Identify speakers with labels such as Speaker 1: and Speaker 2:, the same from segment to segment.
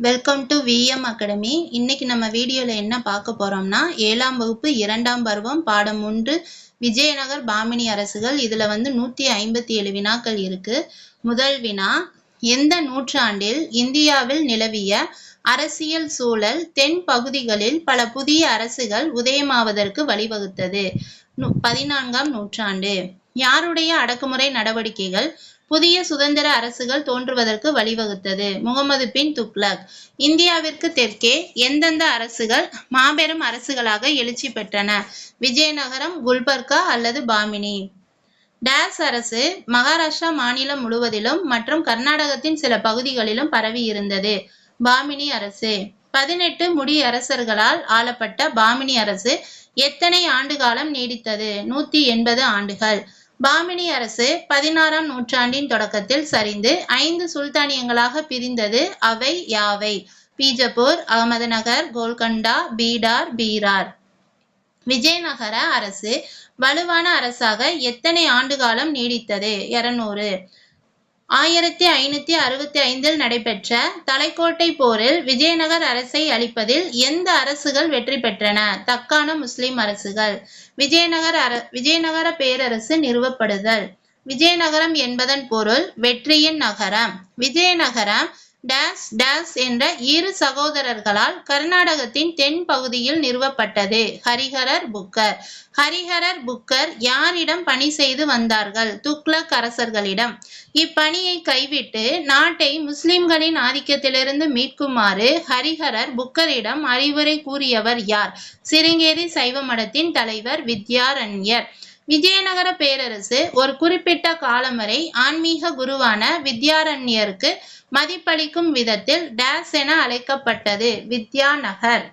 Speaker 1: Welcome to VM academy இன்னைக்கு நம்ம வீடியோவில் என்ன பார்க்க போறோம்னா ஏழாம் வகுப்பு இரண்டாம் பருவம் பாடம் ஒன்று விஜயநகர் பாமினி அரசுகள். இதுல வந்து நூத்தி ஐம்பத்தி ஏழு வினாக்கள் இருக்கு. முதல் வினா எந்த நூற்றாண்டில் இந்தியாவில் நிலவிய அரசியல் சூழல் தென் பகுதிகளில் பல புதிய அரசுகள் உதயமாவதற்கு வழிவகுத்தது? நு- பதினான்காம் நூற்றாண்டு. யாருடைய அடக்குமுறை நடவடிக்கைகள்? புதிய சுதந்திர அரசுகள் தோன்றுவதற்கு வழிவகுத்தது. முகமது பின் துக்லக் இந்தியாவிற்கு தெற்கே எந்தெந்த அரசுகள் மாபெரும் அரசுகளாக எழுச்சி பெற்றன? விஜயநகரம் குல்பர்கா அல்லது பாமினி? டேஸ் அரசு மகாராஷ்டிரா மாநிலம் முழுவதிலும் மற்றும் கர்நாடகத்தின் சில பகுதிகளிலும் பரவி இருந்தது. பாமினி அரசு. பதினெட்டு முடி அரசர்களால் ஆளப்பட்ட பாமினி அரசு எத்தனை ஆண்டு காலம் நீடித்தது? நூத்தி எண்பது ஆண்டுகள். பாமினி அரசு பதினாறாம் நூற்றாண்டின் தொடக்கத்தில் சரிந்து ஐந்து சுல்தானியங்களாக பிரிந்தது அவை யாவை? பீஜப்பூர் அகமதுநகர் கோல்கண்டா பீடார் பீரார். விஜயநகர அரசு வலுவான அரசாக எத்தனை ஆண்டு காலம் நீடித்தது? இருநூறு. ஆயிரத்தி ஐநூத்தி அறுபத்தி ஐந்தில் நடைபெற்ற தலைக்கோட்டை போரில் விஜயநகர் அரசை அழிப்பதில் எந்த அரசுகள் வெற்றி பெற்றன? தக்கான முஸ்லிம் அரசுகள். விஜயநகர அர விஜயநகர பேரரசு நிறுவப்படுதல். விஜயநகரம் என்பதன் பொருள் வெற்றியின் நகரம். விஜயநகரம் டேஸ் டேஸ் என்ற இரு சகோதரர்களால் கர்நாடகத்தின் தென் பகுதியில் நிறுவப்பட்டது. ஹரிஹரர் புக்கர். ஹரிஹரர் புக்கர் யாரிடம் பணி செய்து வந்தார்கள்? துக்ளக் அரசர்களிடம் இப்பணியை கைவிட்டு நாட்டை முஸ்லிம்களின் ஆதிக்கத்திலிருந்து மீட்குமாறு ஹரிஹரர் புக்கரிடம் அறிவுரை கூறியவர் யார்? சிருங்கேரி சைவ மடத்தின் தலைவர் வித்யாரண்யர். விஜயநகர பேரரசு ஒரு குறிப்பிட்ட காலம் வரை ஆன்மீக குருவான வித்யாரண்யருக்கு மதிப்பளிக்கும் விதத்தில் டேஸ் என அழைக்கப்பட்டது வித்யாநகர்.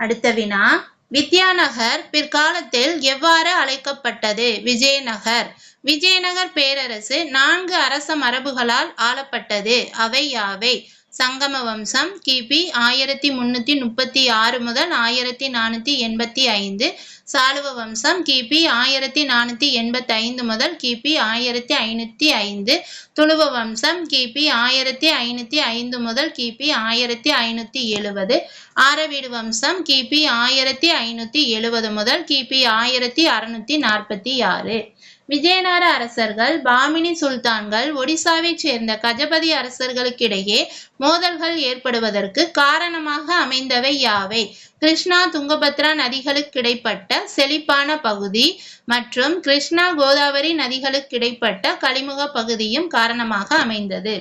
Speaker 1: அடுத்த வினா. வித்யாநகர் பிற்காலத்தில் எவ்வாறு அழைக்கப்பட்டது விஜயநகர்? விஜயநகர் பேரரசு நான்கு அரச மரபுகளால் ஆளப்பட்டது. அவை யாவை? சங்கம வம்சம் கிபி ஆயிரத்தி முன்னூற்றி முப்பத்தி ஆறு முதல் ஆயிரத்தி நானூற்றி எண்பத்தி ஐந்து. சாளுவ வம்சம் கிபி ஆயிரத்தி நானூற்றி எண்பத்தி ஐந்து முதல் கிபி ஆயிரத்தி ஐநூற்றி ஐந்து. துளுவ வம்சம் கிபி ஆயிரத்தி ஐநூற்றி ஐந்து முதல் கிபி ஆயிரத்தி ஐநூற்றி எழுபது ஆரவீடு வம்சம் கிபி ஆயிரத்தி ஐநூற்றி எழுபது முதல் கிபி ஆயிரத்தி அறுநூற்றி நாற்பத்தி ஆறு. விஜயநகர அரசர்கள் பாமினி சுல்தான்கள் ஒடிசாவைச் சேர்ந்த கஜபதி அரசர்களுக்கிடையே மோதல்கள் ஏற்படுவதற்கு காரணமாக அமைந்தவை யாவை? கிருஷ்ணா துங்கபத்ரா நதிகளுக்கிடைப்பட்ட செழிப்பான பகுதி மற்றும் கிருஷ்ணா கோதாவரி நதிகளுக்கிடைப்பட்ட கழிமுக பகுதியும் காரணமாக அமைந்தது.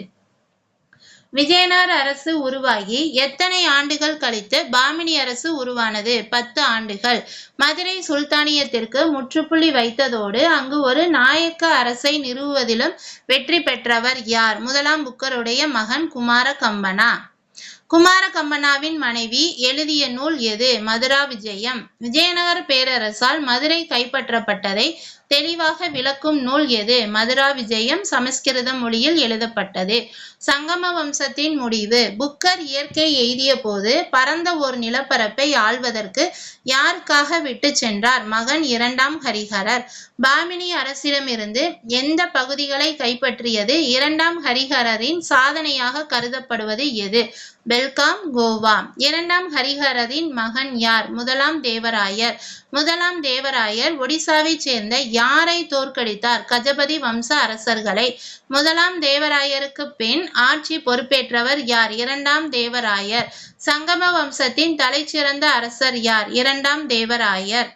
Speaker 1: விஜயநகர அரசு உருவாகி எத்தனை ஆண்டுகள் கழித்து பாமினி அரசு உருவானது? பத்து ஆண்டுகள். மதுரை சுல்தானியத்திற்கு முற்றுப்புள்ளி வைத்ததோடு அங்கு ஒரு நாயக்க அரசை நிறுவுவதிலும் வெற்றி பெற்றவர் யார்? முதலாம் புக்கருடைய மகன் குமார கம்பனா குமார கம்பனாவின் மனைவி எழுதிய நூல் எது? மதுரா விஜயம். விஜயநகர பேரரசால் மதுரை கைப்பற்றப்பட்டதை தெளிவாக விளக்கும் நூல் எது? மதுரா விஜயம் சமஸ்கிருத மொழியில் எழுதப்பட்டது. சங்கம வம்சத்தின் முடிவு. புக்கர் இயற்கை எய்திய போது பரந்த ஒரு நிலப்பரப்பை ஆள்வதற்கு யாருக்காக விட்டு சென்றார்? மகன் இரண்டாம் ஹரிஹரர். பாமினி அரசிடமிருந்து எந்த பகுதிகளை கைப்பற்றியது? இரண்டாம் ஹரிஹரரின் சாதனையாக கருதப்படுவது எது? பெல்காம் கோவா. இரண்டாம் ஹரிஹரரின் மகன் யார்? முதலாம் தேவராயர். முதலாம் தேவராயர் ஒடிசாவைச் சேர்ந்த யாரை தோற்கடித்தார்? கஜபதி வம்ச அரசர்களை. முதலாம் தேவராயருக்கு பின் ஆட்சி பொறுப்பேற்றவர் யார்? இரண்டாம் தேவராயர். சங்கம வம்சத்தின் தலைச்சிறந்த அரசர் யார்? இரண்டாம் தேவராயர்.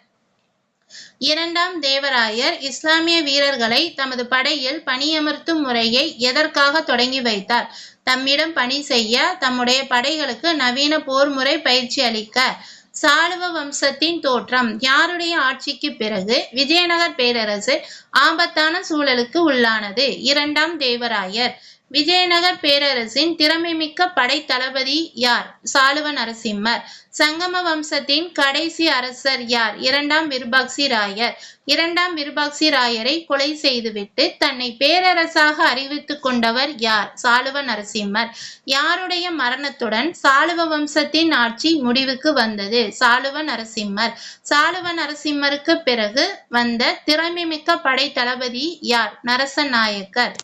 Speaker 1: இரண்டாம் தேவராயர் இஸ்லாமிய வீரர்களை தமது படையில் பணியமர்த்தும் முறையை எதற்காக தொடங்கி வைத்தார்? தம்மிடம் பணி செய்ய தம்முடைய படைகளுக்கு நவீன போர் முறை பயிற்சி அளிக்க. சாளுவ வம்சத்தின் தோற்றம் யாருடைய ஆட்சிக்கு பிறகு? விஜயநகர் பேரரசு ஆபத்தான சூழலுக்கு உள்ளானது. இரண்டாம் தேவராயர். விஜயநகர் பேரரசின் திறமைமிக்க படைத்தளபதி யார்? சாலுவ நரசிம்மர். சங்கம வம்சத்தின் கடைசி அரசர் யார்? இரண்டாம் விருபாக்சி ராயர். இரண்டாம் விருபாக்சி ராயரை கொலை செய்துவிட்டு தன்னை பேரரசாக அறிவித்துக் கொண்டவர் யார்? சாலுவ நரசிம்மர். யாருடைய மரணத்துடன் சாளுவ வம்சத்தின் ஆட்சி முடிவுக்கு வந்தது? சாலுவ நரசிம்மர். சாலுவ நரசிம்மருக்கு பிறகு வந்த திறமைமிக்க படை தளபதி யார்? நரசநாயக்கர்.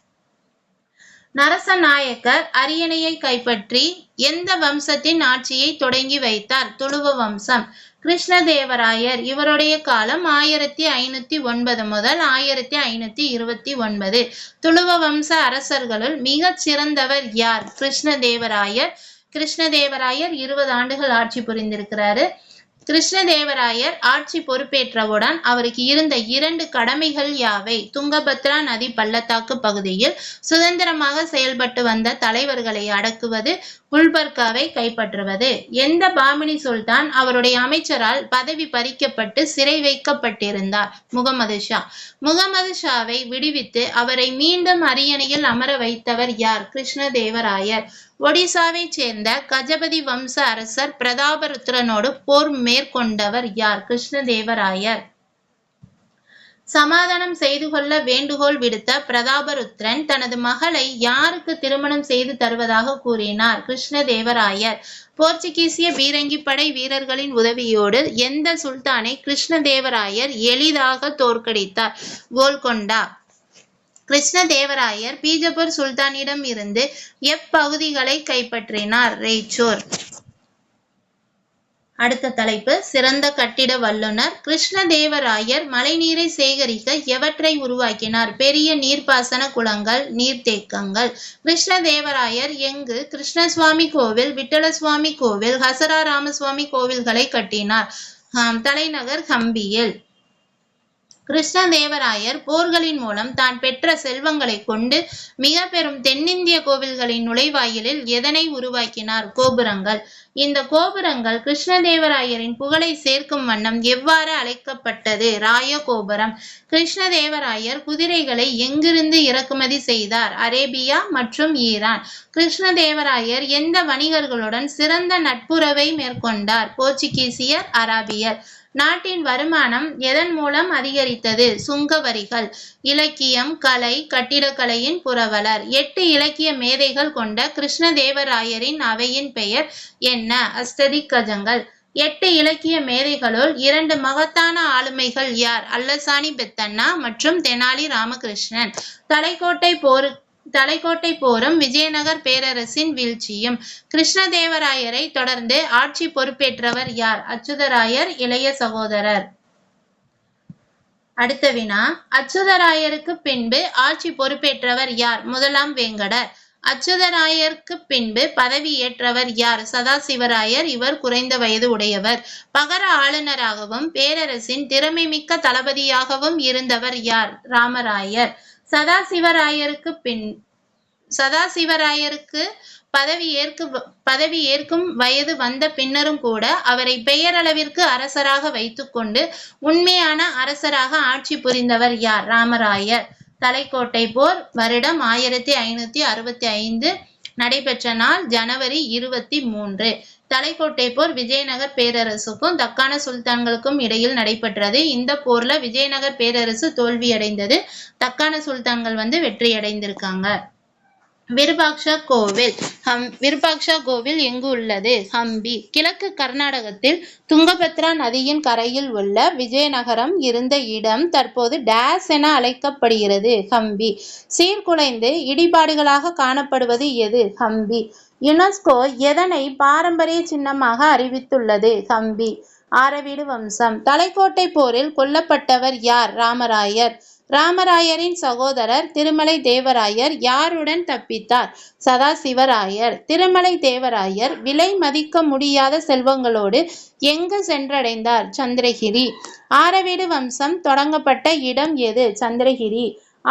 Speaker 1: நரசநாயக்கர் அரியணையை கைப்பற்றி எந்த வம்சத்தின் ஆட்சியை தொடங்கி வைத்தார்? துளுவ வம்சம். கிருஷ்ணதேவராயர் இவருடைய காலம் ஆயிரத்தி ஐநூத்தி ஒன்பது முதல் ஆயிரத்தி ஐநூத்தி இருபத்தி ஒன்பது. துளுவ வம்ச அரசர்களுள் மிகச் சிறந்தவர் யார்? கிருஷ்ணதேவராயர். கிருஷ்ணதேவராயர் இருபது ஆண்டுகள் ஆட்சி புரிந்திருக்கிறாரு. கிருஷ்ணதேவராயர் ஆட்சி பொறுப்பேற்றவுடன் அவருக்கு இருந்த இரண்டு கடமைகள் யாவை? துங்கபத்ரா நதி பள்ளத்தாக்கு பகுதியில் சுதந்திரமாக செயல்பட்டு வந்த தலைவர்களை அடக்குவது குல்பர்காவை கைப்பற்றுவது. எந்த பாமினி சுல்தான் அவருடைய அமைச்சரால் பதவி பறிக்கப்பட்டு சிறை வைக்கப்பட்டிருந்தார்? முகமது ஷா. முகமது ஷாவை விடுவித்து அவரை மீண்டும் அரியணையில் அமர வைத்தவர் யார்? கிருஷ்ணதேவராயர். ஒடிசாவை சேர்ந்த கஜபதி வம்ச அரசர் பிரதாபருத்ரனோடு போர் மேற்கொண்டவர் யார்? கிருஷ்ணதேவராயர். சமாதானம் செய்து கொள்ள வேண்டுகோள் விடுத்த பிரதாபருத்ரன் தனது மகளை யாருக்கு திருமணம் செய்து தருவதாக கூறினார்? கிருஷ்ணதேவராயர். போர்ச்சுகீசிய பீரங்கி படை வீரர்களின் உதவியோடு எந்த சுல்தானை கிருஷ்ணதேவராயர் எளிதாக தோற்கடித்தார்? கோல்கொண்டா. கிருஷ்ணதேவராயர் பீஜப்பூர் சுல்தானிடம் இருந்து எப்பகுதிகளை கைப்பற்றினார். ரேச்சோர் அடுத்த தலைப்பு சிறந்த கட்டிட வல்லுனர் கிருஷ்ணதேவராயர் மழைநீரை சேகரிக்க எவற்றை உருவாக்கினார்? பெரிய நீர்ப்பாசன குளங்கள் நீர்த்தேக்கங்கள். கிருஷ்ணதேவராயர் எங்கு? கிருஷ்ணசுவாமி கோவில் விட்டலசுவாமி கோவில் ஹசரா ராமசுவாமி கோவில்களை கட்டினார். தலைநகர் ஹம்பியில். கிருஷ்ணதேவராயர் போர்களின் மூலம் தான் பெற்ற செல்வங்களை கொண்டு மிக பெரும் தென்னிந்திய கோவில்களின் நுழைவாயிலில் எதனை உருவாக்கினார்? கோபுரங்கள். இந்த கோபுரங்கள் கிருஷ்ணதேவராயரின் புகழை சேர்க்கும் வண்ணம் எவ்வாறு அழைக்கப்பட்டது? ராய கோபுரம். கிருஷ்ணதேவராயர் குதிரைகளை எங்கிருந்து இறக்குமதி செய்தார்? அரேபியா மற்றும் ஈரான். கிருஷ்ணதேவராயர் எந்த வணிகர்களுடன் சிறந்த நட்புறவை மேற்கொண்டார்? போர்ச்சுகீசியர் அராபியர். நாட்டின் வருமானம் எதன் மூலம் அதிகரித்தது? சுங்க வரிகள் இலக்கியம் கலை கட்டிடக்கலையின் புரவலர். எட்டு இலக்கிய மேதைகள் கொண்ட கிருஷ்ணதேவராயரின் அவையின் பெயர் என்ன? அஸ்ததி கஜங்கள். எட்டு இலக்கிய மேதைகளுள் இரண்டு மகத்தான ஆளுமைகள் யார்? அல்லசானி பெத்தண்ணா மற்றும் தெனாலி ராமகிருஷ்ணன். தலைக்கோட்டை போருக்கு தலைக்கோட்டை போரும் விஜயநகர் பேரரசின் வீழ்ச்சியும். கிருஷ்ணதேவராயரை தொடர்ந்து ஆட்சி பொறுப்பேற்றவர் யார்? அச்சுதராயர் இளைய சகோதரர். அடுத்த வினா. அச்சுதராயருக்கு பின்பு ஆட்சி பொறுப்பேற்றவர் யார்? முதலாம் வேங்கடர். அச்சுதராயருக்கு பின்பு பதவி ஏற்றவர் யார்? சதாசிவராயர் இவர் குறைந்த வயது உடையவர். பகர ஆளுநராகவும் பேரரசின் திறமைமிக்க தளபதியாகவும் இருந்தவர் யார்? ராமராயர். சதாசிவராயருக்கு பின் சதாசிவராயருக்கு பதவி ஏற்கு பதவி ஏற்கும் வயது வந்த பின்னரும் கூட அவரை பெயரளவிற்கு அரசராக வைத்துக்கொண்டு உண்மையான அரசராக ஆட்சி புரிந்தவர் யார்? ராமராயர். தலைக்கோட்டை போர் வருடம் ஆயிரத்தி ஐநூத்தி அறுபத்தி ஐந்து நடைபெற்ற நாள் ஜனவரி இருபத்தி மூன்று. தலைக்கோட்டை போர் விஜயநகர் பேரரசுக்கும் தக்கான சுல்தான்களுக்கும் இடையில் நடைபெற்றது. இந்த போர்ல விஜயநகர் பேரரசு தோல்வியடைந்தது. தக்கான சுல்தான்கள் வந்து வெற்றி அடைந்திருக்காங்க விருபாக்ஷா கோவில். ஹம் விருபாக்ஷா கோவில் எங்கு உள்ளது? ஹம்பி. கிழக்கு கர்நாடகத்தில் துங்கபத்ரா நதியின் கரையில் உள்ள விஜயநகரம் இருந்த இடம் தற்போது டேஸ் என அழைக்கப்படுகிறது. ஹம்பி. சீர்குலைந்து இடிபாடுகளாக காணப்படுவது எது? ஹம்பி. யுனெஸ்கோ எதனை பாரம்பரிய சின்னமாக அறிவித்துள்ளது? ஹம்பி. ஆரவீடு வம்சம். தலைக்கோட்டை போரில் கொல்லப்பட்டவர் யார்? ராமராயர். ராமராயரின் சகோதரர் திருமலை தேவராயர் யாருடன் தப்பித்தார்? சதாசிவராயர். திருமலை தேவராயர் விலை மதிக்க முடியாத செல்வங்களோடு எங்கு சென்றடைந்தார்? சந்திரகிரி. ஆரவீடு வம்சம் தொடங்கப்பட்ட இடம் எது? சந்திரகிரி.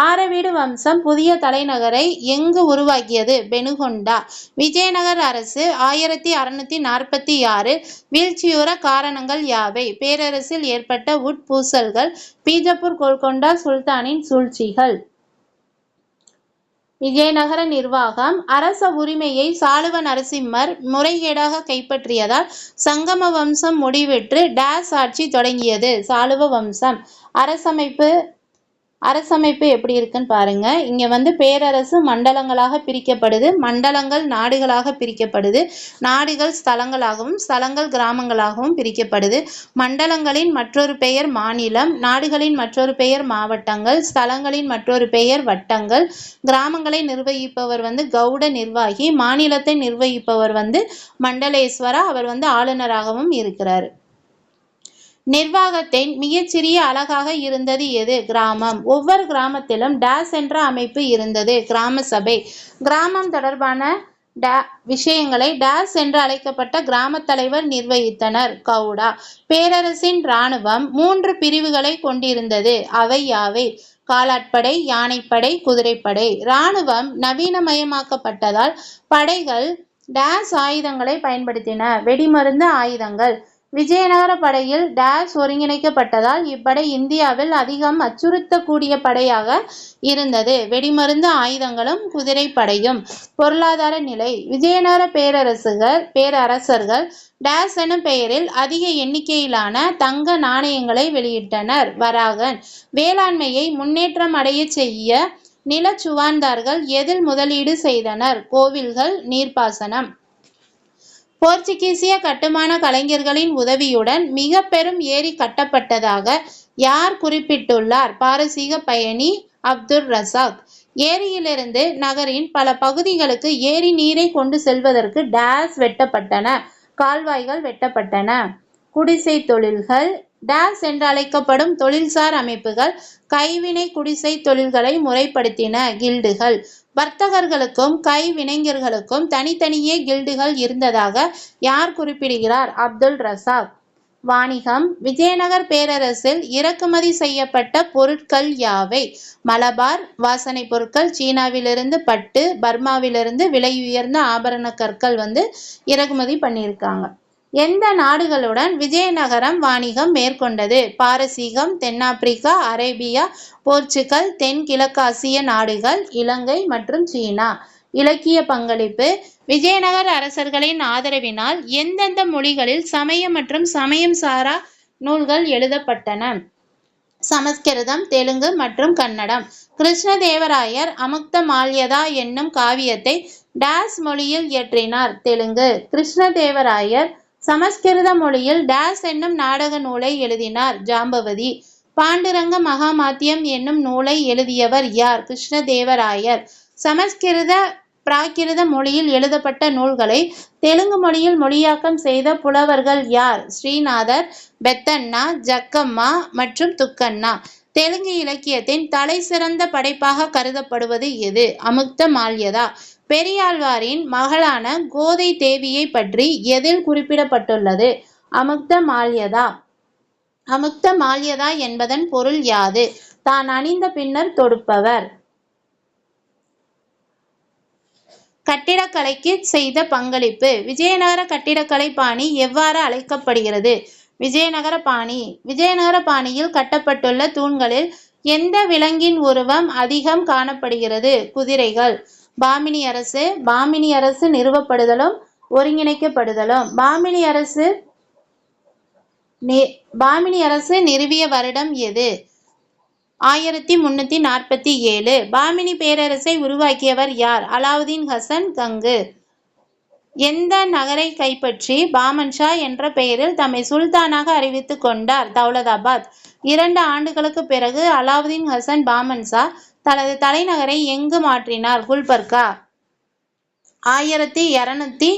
Speaker 1: ஆரவீடு வம்சம் புதிய தலைநகரை எங்கு உருவாக்கியது? பெனுகொண்டா விஜயநகர் அரசு ஆயிரத்தி அறுநூத்தி நாற்பத்தி ஆறு வீழ்ச்சியுற காரணங்கள் யாவை? பேரரசில் ஏற்பட்ட உட்பூசல்கள் பீஜப்பூர் கோல்கொண்டா சுல்தானின் சூழ்ச்சிகள். விஜயநகர நிர்வாகம் அரச உரிமையை சாளுவ நரசிம்மர் முறைகேடாக கைப்பற்றியதால் சங்கம வம்சம் முடிவிற்று டேஸ் ஆட்சி தொடங்கியது. சாளுவ வம்சம் அரசமைப்பு அரசமைப்பு எப்படி இருக்குன்னு பாருங்க. இங்க வந்து பேரரசு மண்டலங்களாக பிரிக்கப்படுது. மண்டலங்கள் நாடுகளாக பிரிக்கப்படுது. நாடுகள் ஸ்தலங்களாகவும் ஸ்தலங்கள் கிராமங்களாகவும் பிரிக்கப்படுது. மண்டலங்களின் மற்றொரு பெயர் மாநிலம் நாடுகளின் மற்றொரு பெயர் மாவட்டங்கள் ஸ்தலங்களின் மற்றொரு பெயர் வட்டங்கள். கிராமங்களை நிர்வகிப்பவர் வந்து கவுட நிர்வாகி மாநிலத்தை நிர்வகிப்பவர் வந்து மண்டலேஸ்வரா அவர் வந்து ஆளுநராகவும் இருக்கிறார். நிர்வாகத்தின் மிகச்சிறிய அழகாக இருந்தது எது? கிராமம். ஒவ்வொரு கிராமத்திலும் டேஸ் என்ற அமைப்பு இருந்தது. கிராம சபை. கிராமம் தொடர்பான டா விஷயங்களை டேஸ் என்று அழைக்கப்பட்ட கிராம தலைவர் நிர்வகித்தனர். கவுடா. பேரரசின் இராணுவம் மூன்று பிரிவுகளை கொண்டிருந்தது. அவை யாவை? காலாட்படை யானைப்படை குதிரைப்படை. இராணுவம் நவீனமயமாக்கப்பட்டதால் படைகள் டேஸ் ஆயுதங்களை பயன்படுத்தின. வெடிமருந்து ஆயுதங்கள். விஜயநகர படையில் டேஸ் ஒருங்கிணைக்கப்பட்டதால் இப்படை இந்தியாவில் அதிகம் அச்சுறுத்தக்கூடிய படையாக இருந்தது. வெடிமருந்து ஆயுதங்களும் குதிரை படையும் பொருளாதார நிலை. விஜயநகர பேரரசுகள் பேரரசர்கள் டேஸ் எனும் பெயரில் அதிக எண்ணிக்கையிலான தங்க நாணயங்களை வெளியிட்டனர். வராகன் வேளாண்மையை முன்னேற்றம் அடைய செய்ய நிலச்சுவான்தார்கள் எதில் முதலீடு செய்தனர்? கோவில்கள் நீர்ப்பாசனம். போர்ச்சுகீசிய கட்டுமான கலைஞர்களின் உதவியுடன் மிக பெரும் ஏரி கட்டப்பட்டதாக யார் குறிப்பிட்டுள்ளார்? பாரசீக பயணி அப்துல் ரசாக். ஏரியிலிருந்து நகரின் பல பகுதிகளுக்கு ஏரி நீரை கொண்டு செல்வதற்கு டேஸ் வெட்டப்பட்டன. கால்வாய்கள் வெட்டப்பட்டன. குடிசை தொழில்கள் டேஸ் என்று அழைக்கப்படும் தொழில்சார் அமைப்புகள் கைவினை குடிசை தொழில்களை முறைப்படுத்தின. கில்டுகள் வர்த்தகர்களுக்கும் கைவினைஞர்களுக்கும் தனித்தனியே கில்டுகள் இருந்ததாக யார் குறிப்பிடுகிறார்? Abdul Razzaq. வாணிகம் விஜயநகர் பேரரசில் இறக்குமதி செய்யப்பட்ட பொருட்கள் யாவை? மலபார் வாசனை பொருட்கள் சீனாவிலிருந்து பட்டு பர்மாவிலிருந்து விலை உயர்ந்த ஆபரண கற்கள் வந்து இறக்குமதி பண்ணியிருக்காங்க. எந்த நாடுகளுடன் விஜயநகரம் வாணிகம் மேற்கொண்டது? பாரசீகம் தென்னாப்பிரிக்கா அரேபியா போர்ச்சுகல் தென்கிழக்காசிய நாடுகள் இலங்கை மற்றும் சீனா. இலக்கிய பங்களிப்பு. விஜயநகர அரசர்களின் ஆதரவினால் எந்தெந்த மொழிகளில் சமயம் மற்றும் சமயம் சாரா நூல்கள் எழுதப்பட்டன? சமஸ்கிருதம் தெலுங்கு மற்றும் கன்னடம். கிருஷ்ணதேவராயர் அமுக்த மால்யதா என்னும் காவியத்தை டாஸ் மொழியில் இயற்றினார். தெலுங்கு. கிருஷ்ணதேவராயர் சமஸ்கிருத மொழியில் டேஸ் என்னும் நாடக நூலை எழுதினார் ஜாம்பவதி. பாண்டுரங்க மகாமாத்தியம் என்னும் நூலை எழுதியவர் யார்? கிருஷ்ணதேவராயர். சமஸ்கிருத பிராகிருத மொழியில் எழுதப்பட்ட நூல்களை தெலுங்கு மொழியில் மொழியாக்கம் செய்த புலவர்கள் யார்? ஸ்ரீநாதர் பெத்தண்ணா ஜக்கம்மா மற்றும் துக்கண்ணா. தெலுங்கு இலக்கியத்தின் தலை சிறந்த படைப்பாக கருதப்படுவது எது? அமுக்த மால்யதா. பெரியாழ்வாரின் மகளான கோதை தேவியை பற்றி எதில் குறிப்பிடப்பட்டுள்ளது? அமுக்த மால்யதா அமுக்த மால்யதா என்பதன் பொருள் யாது? தான் அணிந்த பின்னர் தொடுப்பவர். கட்டிடக்கலைக்கு செய்த பங்களிப்பு. விஜயநகர கட்டிடக்கலை பாணி எவ்வாறு அழைக்கப்படுகிறது? விஜயநகர பாணி. விஜயநகர பாணியில் கட்டப்பட்டுள்ள தூண்களில் எந்த விலங்கின் உருவம் அதிகம் காணப்படுகிறது? குதிரைகள். பாமினி அரசு பாமினி அரசு நிறுவப்படுதலும் ஒருங்கிணைக்கப்படுதலும். பாமினி அரசு பாமினி அரசு நிறுவிய வருடம் எது? ஆயிரத்தி முன்னூத்தி நாற்பத்தி ஏழு. பாமினி பேரரசை உருவாக்கியவர் யார்? அலாவுதீன் ஹசன் கங்கு. எந்த நகரை கைப்பற்றி பாமன்ஷா என்ற பெயரில் தம்மை சுல்தானாக அறிவித்துக் கொண்டார் தௌலதாபாத்? இரண்டு ஆண்டுகளுக்கு பிறகு அலாவுதீன் ஹசன் பாமன்ஷா தனது தலைநகரை எங்கு மாற்றினார் குல்பர்கா? ஆயிரத்தி இரநூத்தி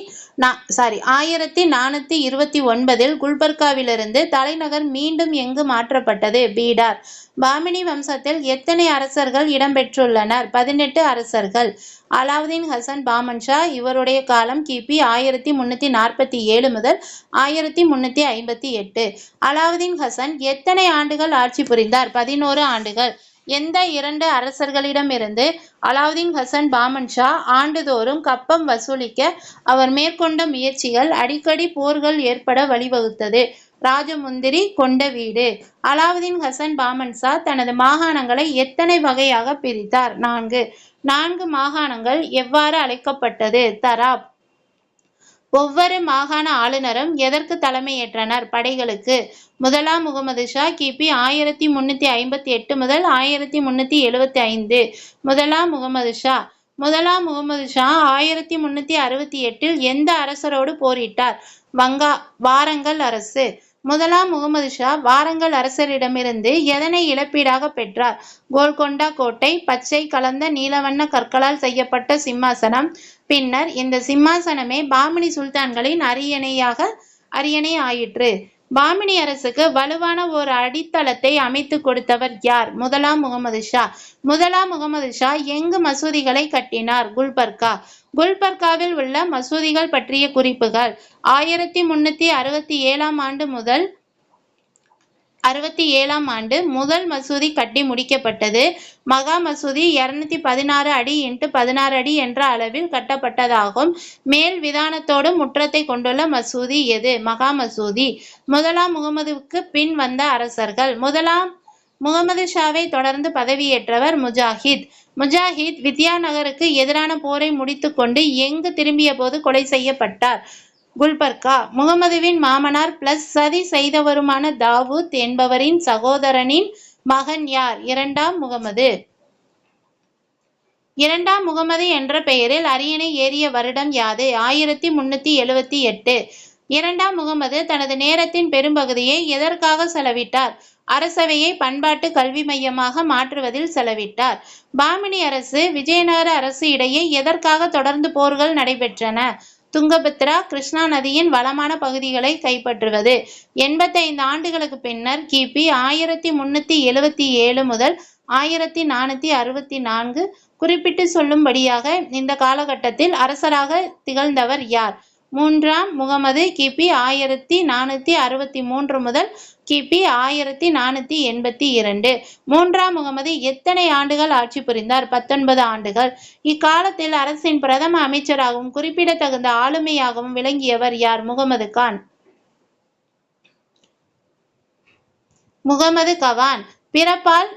Speaker 1: நா சாரி ஆயிரத்தி நானூற்றி இருபத்தி ஒன்பதில் குல்பர்காவிலிருந்து தலைநகர் மீண்டும் எங்கு மாற்றப்பட்டது? பீடார். பாமினி வம்சத்தில் எத்தனை அரசர்கள் இடம்பெற்றுள்ளனர்? பதினெட்டு அரசர்கள். அலாவுதீன் ஹசன் பாமன் ஷா இவருடைய காலம் கிபி ஆயிரத்தி முன்னூற்றி நாற்பத்தி ஏழு முதல் ஆயிரத்தி முன்னூற்றி ஐம்பத்தி எட்டு. அலாவுதீன் ஹசன் எத்தனை ஆண்டுகள் ஆட்சி புரிந்தார்? பதினோரு ஆண்டுகள். எந்த இரண்டு அரசர்களிடமிருந்து அலாவுதீன் ஹசன் பாமன் ஷா ஆண்டுதோறும் கப்பம் வசூலிக்க அவர் மேற்கொண்ட முயற்சிகள் அடிக்கடி போர்கள் ஏற்பட வழிவகுத்தது. ராஜமுந்திரி கொண்ட வீடு. அலாவுதீன் ஹசன் பாமன் ஷா தனது மாகாணங்களை எத்தனை வகையாக பிரித்தார்? நான்கு. நான்கு மாகாணங்கள் எவ்வாறு அழைக்கப்பட்டது? தராப். ஒவ்வொரு மாகாண ஆளுநரும் எதற்கு தலைமையேற்றனர்? படைகளுக்கு. முதலாம் முகமது ஷா கிபி ஆயிரத்தி முன்னூத்தி ஐம்பத்தி எட்டு முதல் ஆயிரத்தி முன்னூத்தி எழுவத்தி ஐந்து முதலாம் முகமது ஷா. முதலாம் முகமது ஷா ஆயிரத்தி முன்னூத்தி அறுபத்தி எட்டில் எந்த அரசரோடு போரிட்டார்? வங்கா வாரங்கல் அரசு. முதலாம் முகமது ஷா வாரங்கல் அரசரிடமிருந்து எதனை இழப்பீடாக பெற்றார்? கோல்கொண்டா கோட்டை பச்சை கலந்த நீலவண்ண கற்களால் செய்யப்பட்ட சிம்மாசனம். பின்னர் இந்த சிம்மாசனமே பாமினி சுல்தான்களின் அரியணையாக அரியணை ஆயிற்று. பாமினி அரசுக்கு வலுவான ஒரு அடித்தளத்தை அமைத்து கொடுத்தவர் யார்? முதலாம் முகமது ஷா. முதலாம் முகமது ஷா எங்கு மசூதிகளை கட்டினார்? குல்பர்கா. குல்பர்காவில் உள்ள மசூதிகள் பற்றிய குறிப்புகள். ஆயிரத்தி முன்னூத்தி அறுபத்தி ஏழாம் ஆண்டு முதல் அறுபத்தி ஏழாம் ஆண்டு முதல் மசூதி கட்டி முடிக்கப்பட்டது. மகா மசூதி இருநூத்தி பதினாறு அடி இன்ட்டு பதினாறு அடி என்ற அளவில் கட்டப்பட்டதாகும். மேல் விதானத்தோடு முற்றத்தை கொண்டுள்ள மசூதி எது? மகா மசூதி முதலாம் முகமதுவுக்கு பின் வந்த அரசர்கள். முதலாம் முகமது ஷாவை தொடர்ந்து பதவியேற்றவர் முஜாஹித். முஜாஹித் வித்யாநகருக்கு எதிரான போரை முடித்துக்கொண்டு எங்கு திரும்பிய போது கொலை செய்யப்பட்டார்? குல்பர்கா. முகமதுவின் மாமனார் பிளஸ் சதி செய்தவருமான தாவூத் என்பவரின் சகோதரனின் மகன் யார்? இரண்டாம் முகமது. இரண்டாம் முகமது என்ற பெயரில் அரியணை ஏறிய வருடம் யாது? ஆயிரத்தி முன்னூத்தி எழுவத்தி எட்டு. இரண்டாம் முகமது தனது நேரத்தின் பெரும்பகுதியை எதற்காக செலவிட்டார்? அரசவையை பண்பாட்டு கல்வி மையமாக மாற்றுவதில் செலவிட்டார். பாமினி அரசு விஜயநகர அரசு இடையே எதற்காக தொடர்ந்து போர்கள் நடைபெற்றன? துங்கபத்ரா கிருஷ்ணா நதியின் வளமான பகுதிகளை கைப்பற்றுவது. எண்பத்தைந்து ஆண்டுகளுக்கு பின்னர் கிபி ஆயிரத்தி முன்னூத்தி எழுவத்தி ஏழு முதல் ஆயிரத்தி நானூத்தி அறுபத்தி நான்கு குறிப்பிட்டு சொல்லும்படியாக இந்த காலகட்டத்தில் அரசராக திகழ்ந்தவர் யார்? மூன்றாம் முகமது கிபி ஆயிரத்தி நானூத்தி அறுபத்தி மூன்று முதல் கிபி ஆயிரத்தி நானூற்றி எண்பத்தி இரண்டு. மூன்றாம் முகமது எத்தனை ஆண்டுகள் ஆட்சி புரிந்தார்? பத்தொன்பது ஆண்டுகள். இக்காலத்தில் அரசின் பிரதம அமைச்சராகவும் குறிப்பிடத்தகுந்த ஆளுமையாகவும் விளங்கியவர் யார்? முகமது கான். முகமது கவான். பிறப்பால்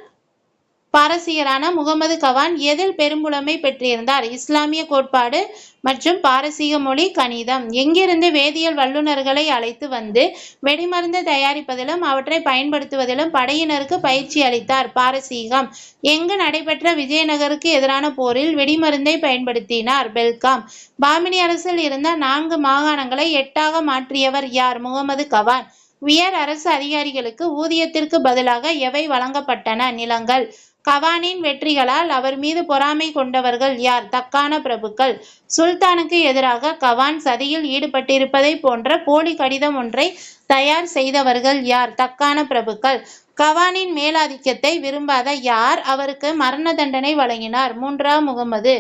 Speaker 1: பாரசீகரான முகமது கவான் எதில் பெரும்புலமை பெற்றிருந்தார்? இஸ்லாமிய கோட்பாடு மற்றும் பாரசீக மொழி கணிதம். எங்கிருந்து வேதியியல் வல்லுநர்களை அழைத்து வந்து வெடிமருந்து தயாரிப்பதிலும் அவற்றை பயன்படுத்துவதிலும் படையினருக்கு பயிற்சி அளித்தார் பாரசீகம். எங்கு நடைபெற்ற விஜயநகருக்கு எதிரான போரில் வெடிமருந்தை பயன்படுத்தினார் பெல்காம். பாமினி அரசில் இருந்த நான்கு மாகாணங்களை எட்டாக மாற்றியவர் யார்? முகமது கவான். உயர் அரசு அதிகாரிகளுக்கு ஊதியத்திற்கு பதிலாக எவை வழங்கப்பட்டன? நிலங்கள். கவானின் வெற்றிகளால் அவர் மீது பொறாமை கொண்டவர்கள் யார்? தக்கான பிரபுக்கள். சுல்தானுக்கு எதிராக கவான் சதியில் ஈடுபட்டிருப்பதை போன்ற போலி கடிதம் ஒன்றை தயார் செய்தவர்கள் யார்? தக்கான பிரபுக்கள். கவானின் மேலாதிக்கத்தை விரும்பாத யார்? அவருக்கு மரண தண்டனை வழங்கினார் மூன்றாம் முகமது.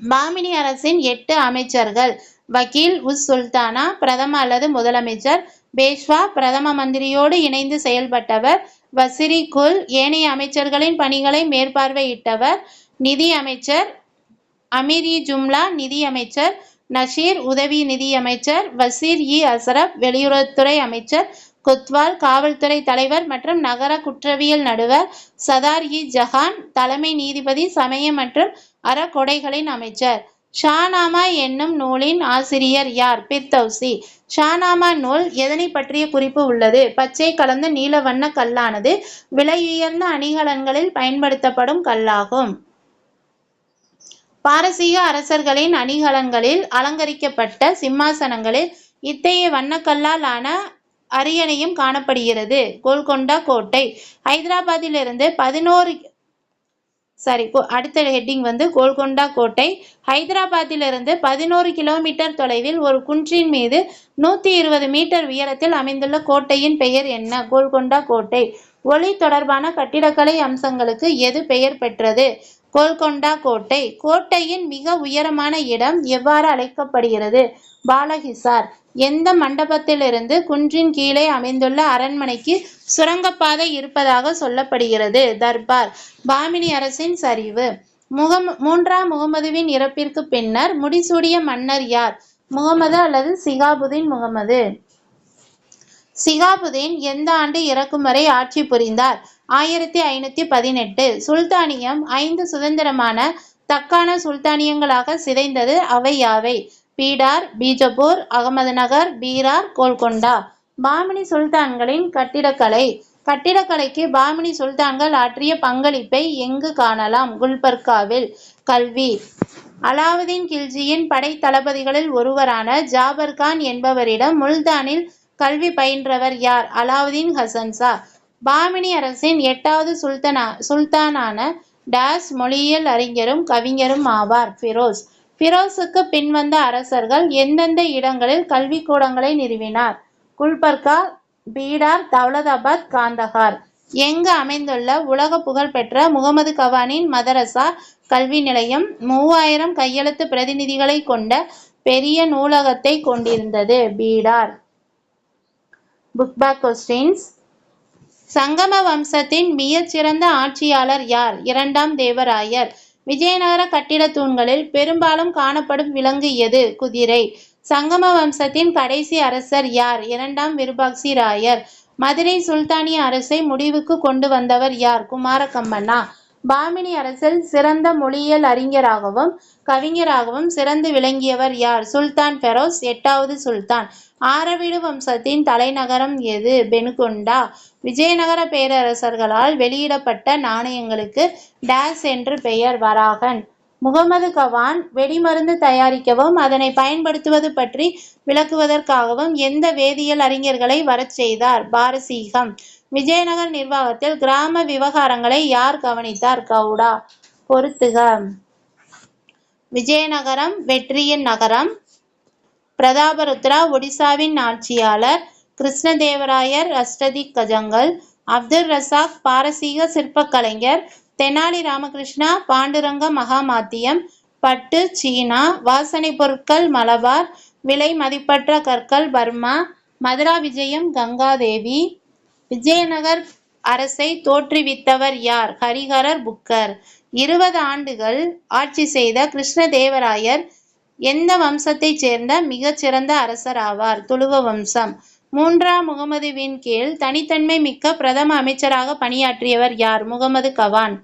Speaker 1: பாமினி அரசின் எட்டு அமைச்சர்கள். வக்கீல் உஸ் சுல்தானா பிரதம அல்லது முதலமைச்சர் பேஷ்வா பிரதம மந்திரியோடு இணைந்து செயல்பட்டவர். வசிரி குல் ஏனைய அமைச்சர்களின் பணிகளை மேற்பார்வையிட்டவர். நிதி அமைச்சர் அமீர் இ ஜும்லா நிதி அமைச்சர் நஷீர் உதவி நிதியமைச்சர் வசீர் இ அசரப் வெளியுறவுத்துறை அமைச்சர் கொத்வால் காவல்துறை தலைவர் மற்றும் நகர குற்றவியல் நடுவர் சதார் இ ஜஹான் தலைமை நீதிபதி சமய மற்றும் அறக்கொடைகளின் அமைச்சர். ஷானாமா என்னும் நூலின் ஆசிரியர் யார்? பிர்தௌசி. ஷானாமா நூல் எதனை பற்றிய குறிப்பு உள்ளது? பச்சை கலந்த நீல வண்ண கல்லானது விலையுயர்ந்த அணிகலன்களில் பயன்படுத்தப்படும் கல்லாகும். பாரசீக அரசர்களின் அணிகலன்களில் அலங்கரிக்கப்பட்ட சிம்மாசனங்களில் இத்தகைய வண்ணக்கல்லால் ஆன அரியணையும் காணப்படுகிறது. கோல்கொண்டா கோட்டை. ஹைதராபாத்திலிருந்து பதினோரு சாரி அடுத்த ஹெட்டிங் வந்து கோல்கொண்டா கோட்டை. ஹைதராபாத்திலிருந்து பதினோரு கிலோமீட்டர் தொலைவில் ஒரு குன்றின் மீது நூற்றி இருபது மீட்டர் உயரத்தில் அமைந்துள்ள கோட்டையின் பெயர் என்ன? கோல்கொண்டா கோட்டை. ஒளி தொடர்பான கட்டிடக்கலை அம்சங்களுக்கு எது பெயர் பெற்றது? கோல்கொண்டா கோட்டை. கோட்டையின் மிக உயரமான இடம் எவ்வாறு அழைக்கப்படுகிறது? பாலஹிசார் எந்த மண்டபத்திலிருந்து குன்றின் கீழே அமைந்துள்ள அரண்மனைக்கு சுரங்கப்பாதை இருப்பதாக சொல்லப்படுகிறது. தர்பார் பாமினி அரசின் சரிவு. முகம் மூன்றாம் முகமதுவின் இறப்பிற்கு பின்னர் முடிசூடிய மன்னர் யார்? முகமது அல்லது சிகாபுதீன் முகமது? சிகாபுதீன் எந்த ஆண்டு இறக்கும் வரை ஆட்சி புரிந்தார்? ஆயிரத்தி ஐநூத்தி பதினெட்டு. சுல்தானியம் ஐந்து சுதந்திரமான தக்கான சுல்தானியங்களாக சிதைந்தது அவை யாவை பீடார் பீஜப்பூர் அகமதுநகர் பீரார் கோல்கொண்டா. பாமினி சுல்தான்களின் கட்டிடக்கலை. கட்டிடக்கலைக்கு பாமினி சுல்தான்கள் ஆற்றிய பங்களிப்பை எங்கு காணலாம்? குல்பர்காவில். கல்வி. அலாவுதீன் கில்ஜியின் படைத்தளபதிகளில் ஒருவரான ஜாபர் கான் என்பவரிடம் முல்தானில் கல்வி பயின்றவர் யார்? அலாவுதீன் ஹசன்சா பாமினி அரசின் எட்டாவது சுல்தானா சுல்தானான டாஸ் மொழியியல் அறிஞரும் கவிஞரும் ஆவார். ஃபிரோஸ். ஃபிரோஸுக்கு பின்வந்த அரசர்கள் எந்தெந்த இடங்களில் கல்விக்கூடங்களை நிறுவினார்? குல்பர்கா பீடார் தௌலதாபாத் காந்தகார் எங்கு அமைந்துள்ள உலக புகழ்பெற்ற முகமது கவானின் மதரசா கல்வி நிலையம் மூவாயிரம் கையெழுத்து பிரதிநிதிகளை கொண்ட பெரிய நூலகத்தை கொண்டிருந்தது. பீடார். புக் பேக் கொஸ்டின்ஸ் சங்கம வம்சத்தின் மிகச்சிறந்த ஆட்சியாளர் யார்? இரண்டாம் தேவராயர். விஜயநகர கட்டிடத் தூண்களில் பெரும்பாலும் காணப்படும் விலங்கு எது? குதிரை. சங்கம வம்சத்தின் கடைசி அரசர் யார்? இரண்டாம் விருபாக்சி ராயர். மதுரை சுல்தானிய அரசை முடிவுக்கு கொண்டு வந்தவர் யார்? குமாரகம்மண்ணா பாமினி அரசில் சிறந்த மொழியியல் அறிஞராகவும் கவிஞராகவும் சிறந்து விளங்கியவர் யார்? சுல்தான் ஃபெரோஸ் எட்டாவது சுல்தான். ஆரவிடு வம்சத்தின் தலைநகரம் எது? பெனுகொண்டா விஜயநகர பேரரசர்களால் வெளியிடப்பட்ட நாணயங்களுக்கு டேஸ் என்று பெயர் வராகன். முகமது கவான் வெடிமருந்து தயாரிக்கவும் அதனை பயன்படுத்துவது பற்றி விளக்குவதற்காகவும் எந்த வேதியியல் அறிஞர்களை வரச் செய்தார்? பாரசீகம். விஜயநகர் நிர்வாகத்தில் கிராம விவகாரங்களை யார் கவனித்தார்? கவுடா. பொறுத்துக. விஜயநகரம் வெற்றியின் நகரம். பிரதாபருத்ரா ஒடிசாவின் ஆட்சியாளர். கிருஷ்ணதேவராயர் அஷ்டதி கஜங்கள். அப்துல் ரசாக் பாரசீக சிற்பக்கலைஞர். தெனாலி ராமகிருஷ்ணா பாண்டுரங்க மகாமாத்தியம். பட்டு சீனா. வாசனை பொருட்கள் மலபார். விலை மதிப்பற்ற கற்கள் பர்மா. மதுரா விஜயம் கங்காதேவி. விஜயநகர் அரசை தோற்றுவித்தவர் யார்? ஹரிஹரர் புக்கர். இருபது ஆண்டுகள் ஆட்சி செய்த கிருஷ்ணதேவராயர் எந்த வம்சத்தைச் சேர்ந்த மிகச்சிறந்த அரசர் ஆவார்? துளுவ வம்சம். மூன்றாம் முகமதுவின் கீழ் தனித்தன்மை மிக்க பிரதம அமைச்சராக பணியாற்றியவர் யார்? முகமது கவான்.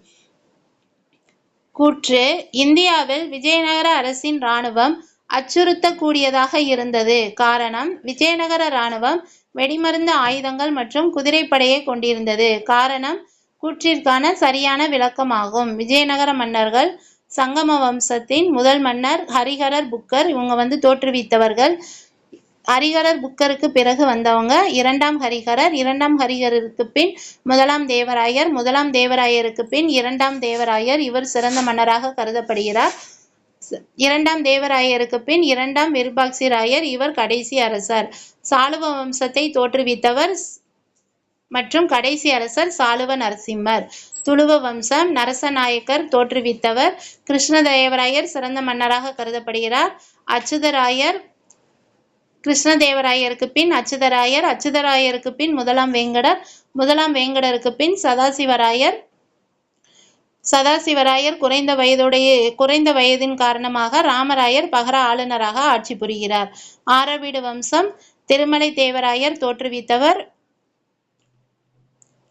Speaker 1: கூற்று இந்தியாவில் விஜயநகர அரசின் இராணுவம் அச்சுறுத்தக்கூடியதாக இருந்தது. காரணம் விஜயநகர இராணுவம் வெடிமருந்து ஆயுதங்கள் மற்றும் குதிரைப்படையை கொண்டிருந்தது. காரணம் கூற்றிற்கான சரியான விளக்கமாகும். விஜயநகர மன்னர்கள் சங்கம வம்சத்தின் முதல் மன்னர் ஹரிஹரர் புக்கர் இவங்க வந்து தோற்றுவித்தவர்கள். ஹரிஹரர் புக்கருக்கு பிறகு வந்தவங்க இரண்டாம் ஹரிஹரர் இரண்டாம் ஹரிஹரருக்கு பின் முதலாம் தேவராயர் முதலாம் தேவராயருக்கு பின் இரண்டாம் தேவராயர் இவர் சிறந்த மன்னராக கருதப்படுகிறார். இரண்டாம் தேவராயருக்கு பின் இரண்டாம் விருபாக்சி ராயர் இவர் கடைசி அரசர். சாளுவ வம்சத்தை தோற்றுவித்தவர் மற்றும் கடைசி அரசர் சாளுவ நரசிம்மர். துளுவ வம்சம் நரசநாயக்கர் தோற்றுவித்தவர். கிருஷ்ணதேவராயர் சிறந்த மன்னராக கருதப்படுகிறார். அச்சுதராயர் கிருஷ்ணதேவராயருக்கு பின் அச்சுதராயர் அச்சுதராயருக்கு பின் முதலாம் வேங்கடர் முதலாம் வேங்கடருக்கு பின் சதாசிவராயர் சதாசிவராயர் குறைந்த வயதுடைய குறைந்த வயதின் காரணமாக ராமராயர் பகர ஆளுநராக ஆட்சி புரிகிறார். ஆரவீடு வம்சம் திருமலை தேவராயர் தோற்றுவித்தவர்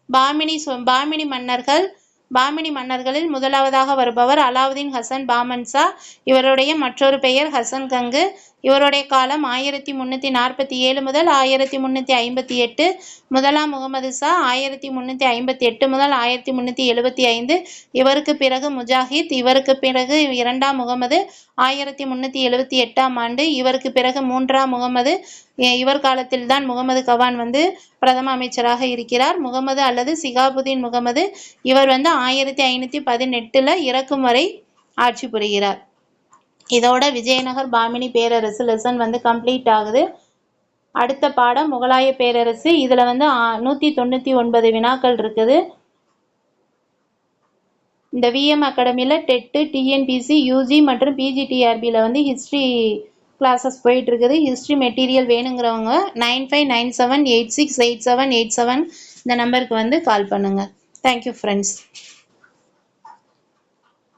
Speaker 1: பாமினி பாமினி மன்னர்கள் பாமினி மன்னர்களில் முதலாவதாக வருபவர் அலாவுதீன் ஹசன் பாமன்சா இவருடைய மற்றொரு பெயர் ஹசன் கங்கு. இவருடைய காலம் ஆயிரத்தி முந்நூற்றி நாற்பத்தி ஏழு முதல் ஆயிரத்தி முந்நூற்றி ஐம்பத்தி எட்டு முதலாம் முகமது ஷா ஆயிரத்தி முந்நூற்றி ஐம்பத்தி எட்டு முதல் ஆயிரத்தி முந்நூற்றி எழுபத்தி ஐந்து. இவருக்கு பிறகு முஜாஹித் இவருக்கு பிறகு இரண்டாம் முகமது ஆயிரத்தி முந்நூற்றி எழுபத்தி எட்டாம் ஆண்டு இவருக்கு பிறகு மூன்றாம் முகமது. இவர் இவர் காலத்தில்தான் முகமது கவான் வந்து பிரதம அமைச்சராக இருக்கிறார். முகமது அல்லது சிகாபுதீன் முகமது. இவர் வந்து ஆயிரத்தி ஐநூற்றி பதினெட்டில் இறக்கும் வரை ஆட்சி புரிகிறார். இதோட விஜயநகர் பாமினி பேரரசு லெசன் வந்து கம்ப்ளீட் ஆகுது. அடுத்த பாடம் முகலாய பேரரசு. இதில் வந்து ஆ- தொண்ணூற்றி ஒன்பது வினாக்கள் இருக்குது. இந்த விஎம் அகாடமியில் டெட்டு டிஎன்பிசி யூஜி மற்றும் பிஜிடிஆர்பியில் வந்து ஹிஸ்ட்ரி கிளாஸஸ் போயிட்டுருக்குது. ஹிஸ்ட்ரி மெட்டீரியல் வேணுங்கிறவங்க nine five nine seven eight six eight seven eight seven இந்த நம்பருக்கு வந்து கால் பண்ணுங்கள் தேங்க்யூ ஃப்ரெண்ட்ஸ்